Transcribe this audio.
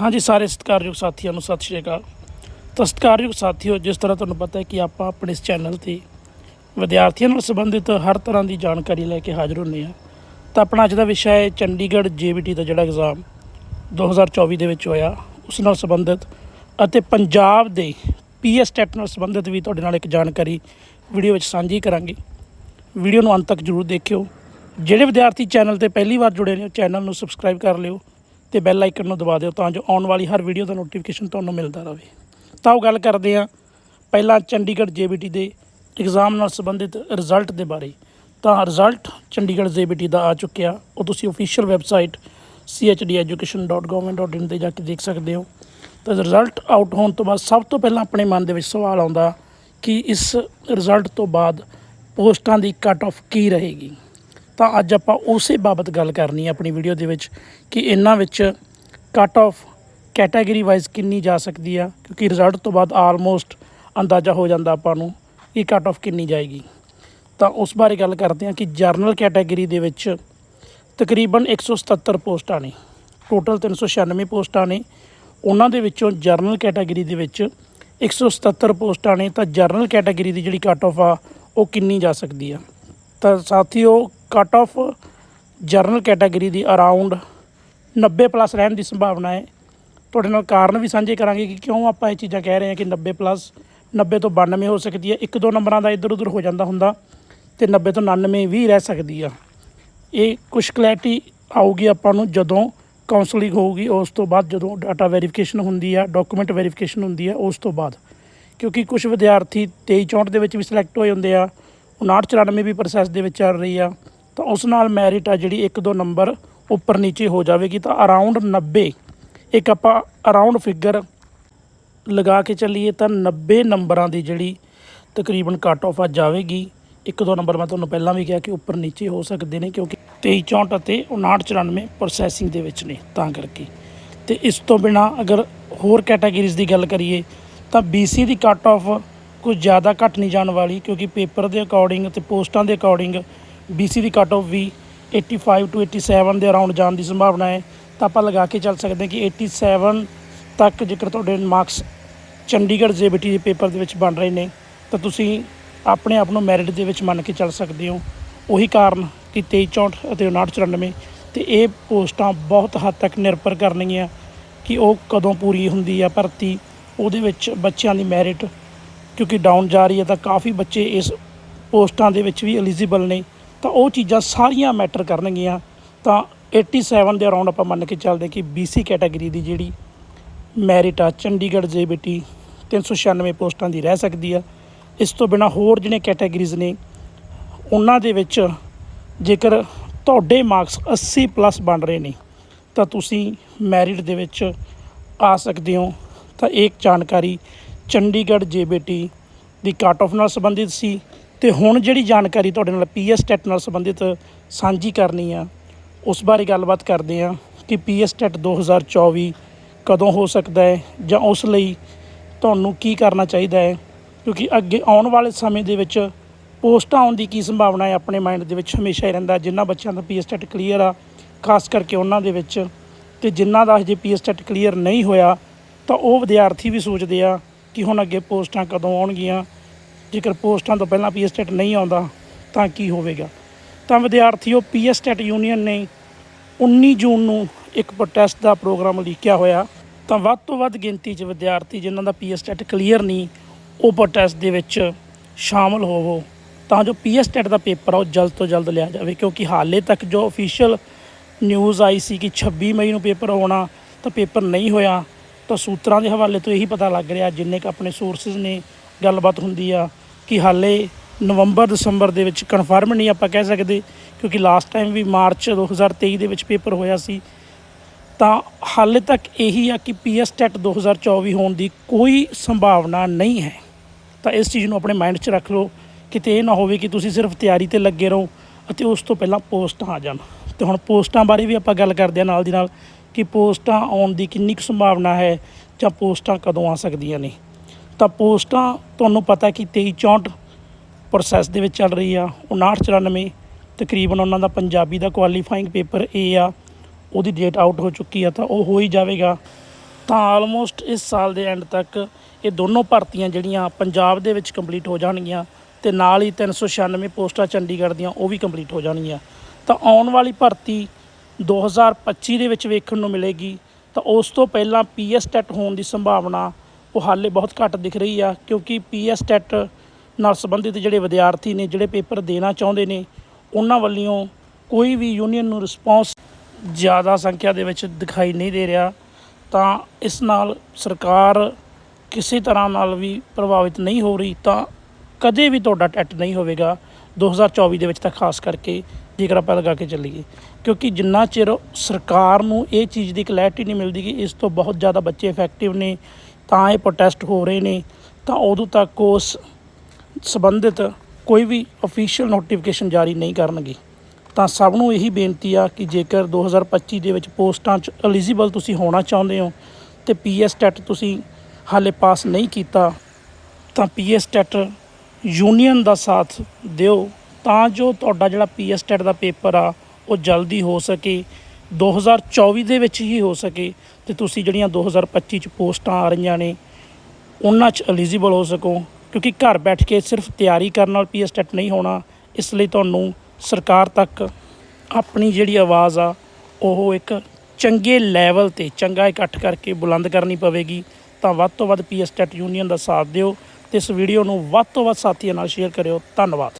ਹਾਂਜੀ, ਸਾਰੇ ਸਤਿਕਾਰਯੋਗ ਸਾਥੀਆਂ ਨੂੰ ਸਤਿ ਸ਼੍ਰੀ ਅਕਾਲ। ਤਾਂ ਸਤਿਕਾਰਯੋਗ ਸਾਥੀਓ, ਜਿਸ ਤਰ੍ਹਾਂ ਤੁਹਾਨੂੰ ਪਤਾ ਹੈ ਕਿ ਆਪਾਂ ਆਪਣੇ ਇਸ ਚੈਨਲ ਤੇ ਵਿਦਿਆਰਥੀਆਂ ਨਾਲ ਸੰਬੰਧਿਤ ਹਰ ਤਰ੍ਹਾਂ ਦੀ ਜਾਣਕਾਰੀ ਲੈ ਕੇ ਹਾਜ਼ਰ ਹੁੰਦੇ ਹਾਂ। ਤਾਂ ਆਪਣਾ ਅੱਜ ਦਾ ਵਿਸ਼ਾ ਹੈ ਚੰਡੀਗੜ੍ਹ ਜੀਬੀਟੀ ਦਾ ਜਿਹੜਾ ਐਗਜ਼ਾਮ 2024 ਦੇ ਵਿੱਚ ਹੋਇਆ। ਉਸ ਨਾਲ ਸੰਬੰਧਿਤ ਅਤੇ ਪੰਜਾਬ ਦੇ ਪੀਐਸ ਟੈਟ ਨਾਲ ਸੰਬੰਧਿਤ ਵੀ ਤੁਹਾਡੇ ਨਾਲ ਇੱਕ ਜਾਣਕਾਰੀ ਵੀਡੀਓ ਵਿੱਚ ਸਾਂਝੀ ਕਰਾਂਗੇ। ਵੀਡੀਓ ਨੂੰ ਅੰਤ ਤੱਕ ਜਰੂਰ ਦੇਖਿਓ। ਜਿਹੜੇ ਵਿਦਿਆਰਥੀ ਚੈਨਲ ਤੇ ਪਹਿਲੀ ਵਾਰ ਜੁੜੇ ਨੇ, ਉਹ ਚੈਨਲ ਨੂੰ ਸਬਸਕ੍ਰਾਈਬ ਕਰ ਲਿਓ। ਤੇ ਬੈਲ ਆਈਕਨ ਨੂੰ ਦਬਾ ਦਿਓ ਤਾਂ ਜੋ ਆਉਣ ਵਾਲੀ ਹਰ ਵੀਡੀਓ ਦਾ ਨੋਟੀਫਿਕੇਸ਼ਨ ਤੁਹਾਨੂੰ ਮਿਲਦਾ ਰਹੇ। ਤਾਂ ਉਹ ਗੱਲ ਕਰਦੇ ਹਾਂ ਪਹਿਲਾਂ ਚੰਡੀਗੜ੍ਹ ਜੇਬੀਟੀ ਦੇ ਐਗਜ਼ਾਮ ਨਾਲ ਸੰਬੰਧਿਤ ਰਿਜ਼ਲਟ ਦੇ ਬਾਰੇ। ਤਾਂ ਰਿਜ਼ਲਟ ਚੰਡੀਗੜ੍ਹ ਜੇਬੀਟੀ ਦਾ ਆ ਚੁੱਕਿਆ। ਉਹ ਤੁਸੀਂ ਅਫੀਸ਼ੀਅਲ ਵੈਬਸਾਈਟ chdeducation.government.in ਤੇ ਜਾ ਕੇ ਦੇਖ ਸਕਦੇ ਹੋ। ਤਾਂ ਰਿਜ਼ਲਟ ਆਊਟ ਹੋਣ ਤੋਂ ਬਾਅਦ ਸਭ ਤੋਂ ਪਹਿਲਾਂ ਆਪਣੇ ਮਨ ਦੇ ਵਿੱਚ ਸਵਾਲ ਆਉਂਦਾ ਕਿ ਇਸ ਰਿਜ਼ਲਟ ਤੋਂ ਬਾਅਦ ਪੋਸਟਾਂ ਦੀ ਕੱਟ ਆਫ ਕੀ ਰਹੇਗੀ। ਤਾਂ ਅੱਜ ਆਪਾਂ ਉਸੇ ਬਾਬਤ ਗੱਲ ਕਰਨੀ ਹੈ ਆਪਣੀ ਵੀਡੀਓ ਦੇ ਵਿੱਚ ਕਿ ਇਹਨਾਂ ਵਿੱਚ ਕੱਟ ਆਫ ਕੈਟਾਗਰੀ ਵਾਈਜ਼ ਕਿੰਨੀ ਜਾ ਸਕਦੀ ਆ, ਕਿਉਂਕਿ ਰਿਜ਼ਲਟ ਤੋਂ ਬਾਅਦ ਆਲਮੋਸਟ ਅੰਦਾਜ਼ਾ ਹੋ ਜਾਂਦਾ ਆਪਾਂ ਨੂੰ ਕਿ ਕੱਟ ਆਫ ਕਿੰਨੀ ਜਾਏਗੀ। ਤਾਂ ਉਸ ਬਾਰੇ ਗੱਲ ਕਰਦੇ ਹਾਂ ਕਿ ਜਰਨਲ ਕੈਟਾਗਰੀ ਦੇ ਵਿੱਚ ਤਕਰੀਬਨ 177 ਪੋਸਟਾਂ ਨੇ ਟੋਟਲ 396 ਪੋਸਟਾਂ ਨੇ। ਉਹਨਾਂ ਦੇ ਵਿੱਚੋਂ ਜਰਨਲ ਕੈਟਾਗਰੀ ਦੇ ਵਿੱਚ 177 ਪੋਸਟਾਂ ਨੇ, ਤਾਂ ਜਰਨਲ ਕੈਟਾਗਰੀ ਦੀ ਜਿਹੜੀ ਕੱਟ ਆਫ ਆ, ਉਹ ਕਿੰਨੀ ਜਾ ਸਕਦੀ ਆ। ਤਾਂ ਸਾਥੀਓ ਕੱਟ ਆਫ ਜਰਨਲ ਕੈਟਾਗਰੀ ਦੀ ਅਰਾਊਂਡ 90 ਪਲੱਸ ਰਹਿਣ ਦੀ ਸੰਭਾਵਨਾ ਹੈ। ਤੁਹਾਡੇ ਨਾਲ ਕਾਰਨ ਵੀ ਸਾਂਝੇ ਕਰਾਂਗੇ ਕਿ ਕਿਉਂ ਆਪਾਂ ਇਹ ਚੀਜ਼ਾਂ ਕਹਿ ਰਹੇ ਹਾਂ ਕਿ 90 ਪਲੱਸ 90 ਤੋਂ 92 ਹੋ ਸਕਦੀ ਹੈ। ਇੱਕ ਦੋ ਨੰਬਰਾਂ ਦਾ ਇੱਧਰ ਉੱਧਰ ਹੋ ਜਾਂਦਾ ਹੁੰਦਾ ਤੇ 90 ਤੋਂ 99 ਵੀ ਰਹਿ ਸਕਦੀ ਆ। ਇਹ ਕੁਝ ਕਲੈਰਿਟੀ ਆਊਗੀ ਆਪਾਂ ਨੂੰ ਜਦੋਂ ਕਾਉਂਸਲਿੰਗ ਹੋਊਗੀ, ਉਸ ਤੋਂ ਬਾਅਦ ਜਦੋਂ ਡਾਟਾ ਵੈਰੀਫਿਕੇਸ਼ਨ ਹੁੰਦੀ ਆ ਡਾਕੂਮੈਂਟ ਵੈਰੀਫਿਕੇਸ਼ਨ ਹੁੰਦੀ ਆ, ਉਸ ਤੋਂ ਬਾਅਦ। ਕਿਉਂਕਿ ਕੁਝ ਵਿਦਿਆਰਥੀ 23 64 ਦੇ ਵਿੱਚ ਵੀ ਸਿਲੈਕਟ ਹੋਏ ਹੁੰਦੇ ਆ 59 94 ਵੀ ਪ੍ਰੋਸੈਸ ਦੇ ਵਿੱਚ ਚੱਲ ਰਹੀ ਆ। ਤਾਂ ਉਸ ਨਾਲ ਮੈਰਿਟ ਆ ਜਿਹੜੀ ਇੱਕ ਦੋ ਨੰਬਰ ਉੱਪਰ ਨੀਚੇ ਹੋ ਜਾਵੇਗੀ, ਤਾਂ ਅਰਾਊਂਡ 90 ਇੱਕ ਆਪਾਂ ਅਰਾਊਂਡ ਫਿਗਰ ਲਗਾ ਕੇ ਚੱਲੀਏ, ਤਾਂ 90 ਨੰਬਰਾਂ ਦੀ ਜਿਹੜੀ ਤਕਰੀਬਨ ਕੱਟ ਆਫ ਆ ਜਾਵੇਗੀ ਇੱਕ ਦੋ ਨੰਬਰ ਮੈਂ ਤੁਹਾਨੂੰ ਪਹਿਲਾਂ ਵੀ ਕਿਹਾ ਕਿ ਉੱਪਰ ਨੀਚੇ ਹੋ ਸਕਦੇ ਨੇ, ਕਿਉਂਕਿ 23 64 ਅਤੇ 59 94 ਪ੍ਰੋਸੈਸਿੰਗ ਦੇ ਵਿੱਚ ਨੇ, ਤਾਂ ਕਰਕੇ। ਤੇ ਇਸ ਤੋਂ ਬਿਨਾ ਅਗਰ ਹੋਰ ਕੈਟਾਗਰੀਜ਼ ਦੀ ਗੱਲ ਕਰੀਏ, ਤਾਂ BC ਦੀ ਕੱਟ ਆਫ ਕੁਝ ਜ਼ਿਆਦਾ ਘੱਟ ਨਹੀਂ ਜਾਣ ਵਾਲੀ, ਕਿਉਂਕਿ ਪੇਪਰ ਦੇ ਅਕੋਰਡਿੰਗ ਤੇ ਪੋਸਟਾਂ ਦੇ according BC the cut off we 85 to 87 ਦੇ ਅਰਾਊਂਡ ਜਾਣ ਦੀ ਸੰਭਾਵਨਾ ਹੈ। ਤਾਂ ਆਪਾਂ ਲਗਾ ਕੇ ਚੱਲ ਸਕਦੇ ਹਾਂ ਕਿ 87 ਤੱਕ ਜੇਕਰ ਤੁਹਾਡੇ ਮਾਰਕਸ ਚੰਡੀਗੜ੍ਹ ਜੇਬੀਟੀ ਦੇ ਪੇਪਰ ਦੇ ਵਿੱਚ ਬਣ ਰਹੇ ਨੇ, ਤਾਂ ਤੁਸੀਂ ਆਪਣੇ ਆਪ ਨੂੰ ਮੈਰਿਟ ਦੇ ਵਿੱਚ ਮੰਨ ਕੇ ਚੱਲ ਸਕਦੇ ਹੋ। ਉਹੀ ਕਾਰਨ ਕਿ 23 64 ਅਤੇ 59 94 ਤੇ ਇਹ ਪੋਸਟਾਂ ਬਹੁਤ ਹੱਦ ਤੱਕ ਨਿਰਭਰ ਕਰਨਗੀਆਂ ਕਿ ਉਹ ਕਦੋਂ ਪੂਰੀ ਹੁੰਦੀ ਆ ਭਰਤੀ, ਉਹਦੇ ਵਿੱਚ ਬੱਚਿਆਂ ਦੀ ਮੈਰਿਟ ਕਿਉਂਕਿ ਡਾਊਨ ਜਾ ਰਹੀ ਹੈ ਤਾਂ ਕਾਫੀ ਬੱਚੇ ਇਸ ਪੋਸਟਾਂ ਦੇ ਵਿੱਚ ਵੀ ਐਲੀਜੀਬਲ ਨੇ। ਤਾਂ ਉਹ ਚੀਜ਼ਾਂ ਸਾਰੀਆਂ ਮੈਟਰ ਕਰਨਗੀਆਂ। ਤਾਂ 87 ਦੇ ਅਰਾਊਂਡ ਆਪਾਂ ਮੰਨ ਕੇ ਚੱਲਦੇ ਕਿ BC ਕੈਟਾਗਰੀ ਦੀ ਜਿਹੜੀ ਮੈਰਿਟ ਆ, ਚੰਡੀਗੜ੍ਹ ਜੇਬੀਟੀ 396 ਪੋਸਟਾਂ ਦੀ ਰਹਿ ਸਕਦੀ ਆ। ਇਸ ਤੋਂ ਬਿਨਾ ਹੋਰ ਜਿਹੜੇ ਕੈਟਾਗਰੀਜ਼ ਨੇ, ਉਹਨਾਂ ਦੇ ਵਿੱਚ ਜੇਕਰ ਤੁਹਾਡੇ ਮਾਰਕਸ 80 ਪਲੱਸ ਬਣ ਰਹੇ ਨੇ, ਤਾਂ ਤੁਸੀਂ ਮੈਰਿਟ ਦੇ ਵਿੱਚ ਆ ਸਕਦੇ ਹੋ। ਤਾਂ ਇਹ ਜਾਣਕਾਰੀ ਚੰਡੀਗੜ੍ਹ ਜੇਬੀਟੀ ਦੀ ਕਾਟ ਆਫ ਨਾਲ ਸੰਬੰਧਿਤ ਸੀ। ਤੇ ਹੁਣ ਜਿਹੜੀ ਜਾਣਕਾਰੀ ਤੁਹਾਡੇ ਨਾਲ ਪੀਐਸ ਟੈਟ ਨਾਲ ਸੰਬੰਧਿਤ ਸਾਂਝੀ ਕਰਨੀ ਆ, ਉਸ ਬਾਰੇ ਗੱਲਬਾਤ ਕਰਦੇ ਆ ਕਿ ਪੀਐਸ ਟੈਟ 2024 ਕਦੋਂ ਹੋ ਸਕਦਾ ਹੈ ਜਾਂ ਉਸ ਲਈ ਤੁਹਾਨੂੰ ਕੀ ਕਰਨਾ ਚਾਹੀਦਾ ਹੈ? ਕਿਉਂਕਿ ਅੱਗੇ ਆਉਣ ਵਾਲੇ ਸਮੇਂ ਦੇ ਵਿੱਚ ਪੋਸਟਾਂ ਆਉਣ ਦੀ ਕੀ ਸੰਭਾਵਨਾ ਹੈ ਆਪਣੇ ਮਾਈਂਡ ਦੇ ਵਿੱਚ ਹਮੇਸ਼ਾ ਹੀ ਰਹਿੰਦਾ ਜਿਨ੍ਹਾਂ ਬੱਚਿਆਂ ਦਾ ਪੀਐਸ ਟੈਟ ਕਲੀਅਰ ਆ, ਖਾਸ ਕਰਕੇ ਉਹਨਾਂ ਦੇ ਵਿੱਚ। ਤੇ ਜਿਨ੍ਹਾਂ ਦਾ ਹਜੇ ਪੀਐਸ ਟੈਟ ਕਲੀਅਰ ਨਹੀਂ ਹੋਇਆ, ਤਾਂ ਉਹ ਵਿਦਿਆਰਥੀ ਵੀ ਸੋਚਦੇ ਆ ਕਿ ਹੁਣ ਅੱਗੇ ਪੋਸਟਾਂ ਕਦੋਂ ਆਉਣਗੀਆਂ। ਜੇਕਰ ਪੋਸਟਾਂ ਤੋਂ ਪਹਿਲਾਂ ਪੀਐਸ ਟੈਟ ਨਹੀਂ ਆਉਂਦਾ, ਤਾਂ ਕੀ ਹੋਵੇਗਾ? ਤਾਂ ਵਿਦਿਆਰਥੀਓ, ਪੀਐਸ ਟੈਟ ਯੂਨੀਅਨ ਨੇ 19 ਜੂਨ ਨੂੰ ਇੱਕ ਪ੍ਰੋਟੈਸਟ ਦਾ ਪ੍ਰੋਗਰਾਮ ਲਿਖਿਆ ਹੋਇਆ। ਤਾਂ ਵੱਧ ਤੋਂ ਵੱਧ ਗਿਣਤੀ 'ਚ ਵਿਦਿਆਰਥੀ ਜਿਨ੍ਹਾਂ ਦਾ ਪੀਐਸ ਟੈਟ ਕਲੀਅਰ ਨਹੀਂ, ਉਹ ਪ੍ਰੋਟੈਸਟ ਦੇ ਵਿੱਚ ਸ਼ਾਮਲ ਹੋਵੋ। ਤਾਂ ਜੋ ਪੀਐਸ ਟੈਟ ਦਾ ਪੇਪਰ ਆ, ਉਹ ਜਲਦ ਤੋਂ ਜਲਦ ਲਿਆ ਜਾਵੇ, ਕਿਉਂਕਿ ਹਾਲੇ ਤੱਕ ਜੋ ਅਫੀਸ਼ੀਅਲ ਨਿਊਜ਼ ਆਈ ਸੀ ਕਿ 26 ਮਈ ਨੂੰ ਪੇਪਰ ਹੋਣਾ, ਤਾਂ ਪੇਪਰ ਨਹੀਂ ਹੋਇਆ, ਤਾਂ ਸੂਤਰਾਂ ਦੇ ਹਵਾਲੇ ਤੋਂ ਇਹੀ ਪਤਾ ਲੱਗ ਰਿਹਾ, ਜਿੰਨੇ ਕ ਆਪਣੇ ਸੋਰਸਸ ਨੇ ਗੱਲਬਾਤ ਹੁੰਦੀ ਆ ਕਿ ਹਾਲੇ ਨਵੰਬਰ, ਦਸੰਬਰ ਦੇ ਵਿੱਚ ਕਨਫਰਮ ਨਹੀਂ ਆਪਾਂ ਕਹਿ ਸਕਦੇ, ਕਿਉਂਕਿ ਲਾਸਟ ਟਾਈਮ ਵੀ ਮਾਰਚ 2023 ਦੇ ਵਿੱਚ ਪੇਪਰ ਹੋਇਆ ਸੀ, ਤਾਂ ਹਾਲੇ ਤੱਕ ਇਹੀ ਆ ਕਿ ਪੀਐਸ ਟੈਟ 2024 ਹੋਣ ਦੀ ਕੋਈ ਸੰਭਾਵਨਾ ਨਹੀਂ ਹੈ। ਤਾਂ ਇਸ ਚੀਜ਼ ਨੂੰ ਆਪਣੇ ਮਾਈਂਡ 'ਚ ਰੱਖ ਲਓ, ਕਿਤੇ ਇਹ ਨਾ ਹੋਵੇ ਕਿ ਤੁਸੀਂ ਸਿਰਫ ਤਿਆਰੀ ਤੇ ਲੱਗੇ ਰਹੋ ਅਤੇ ਉਸ ਤੋਂ ਪਹਿਲਾਂ ਪੋਸਟਾਂ ਆ ਜਾਣ। ਤੇ ਹੁਣ ਪੋਸਟਾਂ ਬਾਰੇ ਵੀ ਆਪਾਂ ਗੱਲ ਕਰਦੇ ਹਾਂ ਨਾਲ ਦੀ ਨਾਲ ਕਿ ਪੋਸਟਾਂ ਆਉਣ ਦੀ ਕਿੰਨੀ ਕੁ ਸੰਭਾਵਨਾ ਹੈ ਜਾਂ ਪੋਸਟਾਂ ਕਦੋਂ ਆ ਸਕਦੀਆਂ ਨੇ। ਤਾਂ ਪੋਸਟਾਂ ਤੁਹਾਨੂੰ ਪਤਾ ਕਿ 23 64 ਪ੍ਰੋਸੈਸ ਦੇ ਵਿੱਚ ਚੱਲ ਰਹੀ ਆ 59 94 ਤਕਰੀਬਨ ਉਹਨਾਂ ਦਾ ਪੰਜਾਬੀ ਦਾ ਕੁਆਲੀਫਾਈਂਗ ਪੇਪਰ ਏ ਆ, ਉਹਦੀ ਡੇਟ ਆਊਟ ਹੋ ਚੁੱਕੀ ਆ, ਤਾਂ ਉਹ ਹੋ ਹੀ ਜਾਵੇਗਾ। ਤਾਂ ਆਲਮੋਸਟ ਇਸ ਸਾਲ ਦੇ ਐਂਡ ਤੱਕ ਇਹ ਦੋਨੋਂ ਭਰਤੀਆਂ ਜਿਹੜੀਆਂ ਪੰਜਾਬ ਦੇ ਵਿੱਚ ਕੰਪਲੀਟ ਹੋ ਜਾਣਗੀਆਂ ਤੇ ਨਾਲ ਹੀ 396 ਪੋਸਟਾਂ ਚੰਡੀਗੜ੍ਹ ਦੀਆਂ ਉਹ ਵੀ ਕੰਪਲੀਟ ਹੋ ਜਾਣਗੀਆਂ। ਤਾਂ ਆਉਣ ਵਾਲੀ ਭਰਤੀ 2025 ਦੇ ਵਿੱਚ ਵੇਖਣ ਨੂੰ ਮਿਲੇਗੀ। ਤਾਂ ਉਸ ਤੋਂ ਪਹਿਲਾਂ ਪੀਐਸ ਟੈਟ ਹੋਣ ਦੀ ਸੰਭਾਵਨਾ ਉਹ ਹਾਲੇ ਬਹੁਤ ਘੱਟ ਦਿਖ ਰਹੀ ਆ, ਕਿਉਂਕਿ ਪੀਐਸ ਟੈਟ ਨਾਲ ਸੰਬੰਧਿਤ ਜਿਹੜੇ ਵਿਦਿਆਰਥੀ ਨੇ, ਜਿਹੜੇ ਪੇਪਰ ਦੇਣਾ ਚਾਹੁੰਦੇ ਨੇ, ਉਹਨਾਂ ਵੱਲੋਂ ਕੋਈ ਵੀ ਯੂਨੀਅਨ ਨੂੰ ਰਿਸਪੌਂਸ ਜ਼ਿਆਦਾ ਸੰਖਿਆ ਦੇ ਵਿੱਚ ਦਿਖਾਈ ਨਹੀਂ ਦੇ ਰਿਹਾ। ਤਾਂ ਇਸ ਨਾਲ ਸਰਕਾਰ ਕਿਸੇ ਤਰ੍ਹਾਂ ਨਾਲ ਵੀ ਪ੍ਰਭਾਵਿਤ ਨਹੀਂ ਹੋ ਰਹੀ, ਤਾਂ ਕਦੇ ਵੀ ਤੁਹਾਡਾ ਟੈਟ ਨਹੀਂ ਹੋਵੇਗਾ 2024 ਦੇ ਵਿੱਚ ਤਾਂ ਖਾਸ ਕਰਕੇ ਜੇਕਰ ਆਪਾਂ ਲਗਾ ਕੇ ਚੱਲੀਏ। ਕਿਉਂਕਿ ਜਿੰਨਾ ਚਿਰ ਸਰਕਾਰ ਨੂੰ ਇਹ ਚੀਜ਼ ਦੀ ਕਲੈਰਿਟੀ ਨਹੀਂ ਮਿਲਦੀ ਕਿ ਇਸ ਤੋਂ ਬਹੁਤ ਜ਼ਿਆਦਾ ਬੱਚੇ ਇਫੈਕਟਿਵ ਨੇ ਤਾਂ ਇਹ ਪ੍ਰੋਟੈਸਟ ਹੋ ਰਹੇ ਨੇ, ਤਾਂ ਉਦੋਂ ਤੱਕ ਉਸ ਸੰਬੰਧਿਤ ਕੋਈ ਵੀ ਅਫੀਸ਼ੀਅਲ ਨੋਟੀਫਿਕੇਸ਼ਨ ਜਾਰੀ ਨਹੀਂ ਕਰਨਗੇ। ਤਾਂ ਸਭ ਨੂੰ ਇਹੀ ਬੇਨਤੀ ਆ ਕਿ ਜੇਕਰ 2025 ਦੇ ਵਿੱਚ ਪੋਸਟਾਂ 'ਚ ਐਲੀਜੀਬਲ ਤੁਸੀਂ ਹੋਣਾ ਚਾਹੁੰਦੇ ਹੋ ਤੇ ਪੀਐਸ ਟੈਟ ਤੁਸੀਂ ਹਾਲੇ ਪਾਸ ਨਹੀਂ ਕੀਤਾ, ਤਾਂ ਪੀਐਸ ਟੈਟ ਯੂਨੀਅਨ ਦਾ ਸਾਥ ਦਿਓ। ਤਾਂ ਜੋ ਤੁਹਾਡਾ ਜਿਹੜਾ ਪੀਐਸ ਟੈਟ ਦਾ ਪੇਪਰ ਆ, ਉਹ ਜਲਦੀ ਹੋ ਸਕੇ। 2024 ਦੇ ਵਿੱਚ ਹੀ ਹੋ ਸਕੇ ਤੇ ਤੁਸੀਂ ਜਿਹੜੀਆਂ 2025 ਚ ਪੋਸਟਾਂ ਆ ਰਹੀਆਂ ਨੇ, ਉਹਨਾਂ 'ਚ ਐਲੀਜੀਬਲ ਹੋ ਸਕੋ, ਕਿਉਂਕਿ ਘਰ ਬੈਠ ਕੇ ਸਿਰਫ ਤਿਆਰੀ ਕਰਨ ਨਾਲ ਪੀਐਸ ਟੈਟ ਨਹੀਂ ਹੋਣਾ, ਇਸ ਲਈ ਤੁਹਾਨੂੰ ਸਰਕਾਰ ਤੱਕ ਆਪਣੀ ਜਿਹੜੀ ਆਵਾਜ਼ ਆ, ਉਹ ਇੱਕ ਚੰਗੇ ਲੈਵਲ ਤੇ, ਚੰਗਾ ਇਕੱਠ ਕਰਕੇ ਬੁਲੰਦ ਕਰਨੀ ਪਵੇਗੀ। ਤਾਂ ਵੱਧ ਤੋਂ ਵੱਧ ਪੀਐਸ ਟੈਟ ਯੂਨੀਅਨ ਦਾ ਸਾਥ ਦਿਓ ਤੇ ਇਸ ਵੀਡੀਓ ਨੂੰ ਵੱਧ ਤੋਂ ਵੱਧ ਸਾਥੀਆਂ ਨਾਲ ਸ਼ੇਅਰ ਕਰਿਓ। ਧੰਨਵਾਦ।